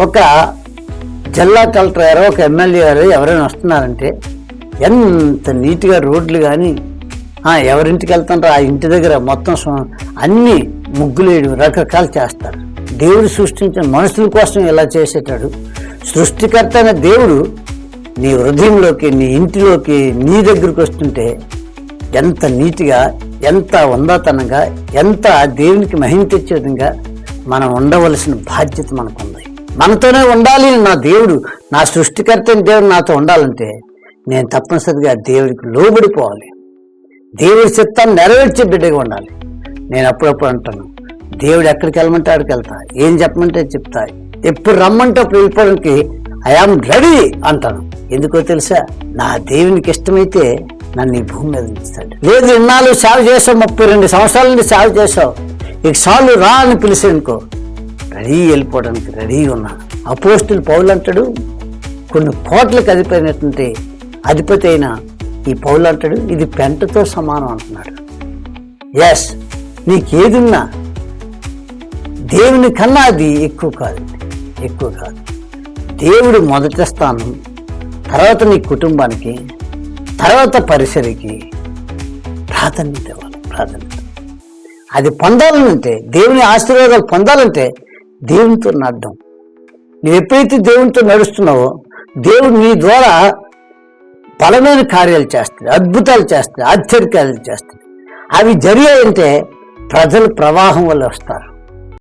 ఒక జిల్లా కలెక్టర్ గారు ఒక ఎమ్మెల్యే గారు ఎవరైనా వస్తున్నారంటే ఎంత నీట్గా రోడ్లు కానీ ఎవరింటికి వెళ్తారో ఆ ఇంటి దగ్గర మొత్తం అన్నీ అన్ని ముగ్గులేడు రకరకాలు చేస్తారు. దేవుడు సృష్టించిన మనుషుల కోసం ఇలా చేసేటాడు. సృష్టికర్త అయిన దేవుడు నీ హృదయంలోకి నీ ఇంటిలోకి నీ దగ్గరికి వస్తుంటే ఎంత నీట్గా ఎంత ఉందాతనంగా ఎంత దేవునికి మహిమ తెచ్చే విధంగా మనం ఉండవలసిన బాధ్యత మనకు మనతోనే ఉండాలి నా దేవుడు నా సృష్టికర్త దేవుడు నాతో ఉండాలంటే నేను తప్పనిసరిగా దేవుడికి లోబడిపోవాలి. దేవుడి చిత్తాన్ని నెరవేర్చే బిడ్డగా ఉండాలి. నేను అప్పుడప్పుడు అంటాను దేవుడు ఎక్కడికి వెళ్ళమంటే ఆడికి వెళ్తా ఏం చెప్పమంటే చెప్తా ఎప్పుడు రమ్మంటే అప్పుడు వెళ్ళిపోవడానికి ఐఆమ్ రెడీ అంటాను. ఎందుకో తెలుసా నా దేవునికి ఇష్టమైతే నన్ను ఈ భూమి మీద ఉంచుతాడు. లేదు ఇన్నాళ్ళు సేవ చేసావు ముప్పై రెండు సంవత్సరాల నుండి సేవ చేసావు ఇక సార్లు రా అని పిలిచానుకో రెడీ వెళ్ళిపోవడానికి రెడీగా ఉన్నాను అపోస్టులు పౌలు కొన్ని కోట్లకు అధిపైనటువంటి అధిపతి అయిన ఈ పౌలంటాడు ఇది పెంటతో సమానం అంటున్నాడు. ఎస్ నీకేదున్నా దేవుని కన్నా అది ఎక్కువ కాదు ఎక్కువ కాదు. దేవుడు మొదటి స్థానం తర్వాత నీ కుటుంబానికి తర్వాత పరిసరికి ప్రాధాన్యత ఇవ్వాలి ప్రాధాన్యత. అది పొందాలంటే దేవుని ఆశీర్వాదాలు పొందాలంటే దేవునితో నడడం నువ్వు ఎప్పుడైతే దేవునితో నడుస్తున్నావో దేవుడు నీ ద్వారా బలమైన కార్యాలు చేస్తాడు అద్భుతాలు చేస్తాడు ఆశ్చర్యాలు చేస్తాడు అవి జరిగాయంటే ప్రజలు ప్రవాహం వల్ల వస్తారు.